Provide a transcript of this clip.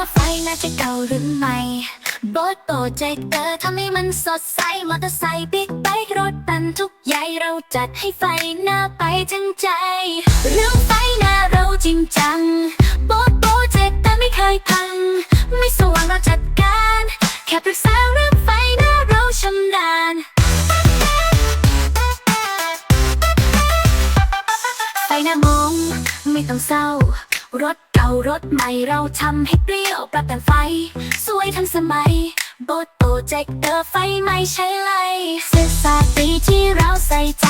ว่าไฟน่าจะเก่าหรือใหม่โบทโปรเจคเตอร์ทำให้มันสดใสมอเตอร์ไซค์บิ๊กไบค์รถบรรทุกใหญ่เราจัดให้ไฟหน้าไปทั้งใจ เรื่องไฟหน้าเราจริงจังโบทโปรเจคเตอร์ไม่เคยพัง ไม่สว่างเราจัดการ แค่ปรึกษาเรื่องไฟหน้าเราชำนาญไฟหน้ามองไม่ต้องเศร้า รถเก่ารถใหม่เราทำให้เปรี้ยวปรับแต่งไฟ สวยทันสมัยโบทโปรเจคเตอร์ไฟไม่ใช่ไรศึกษาปีที่เราใส่ใจ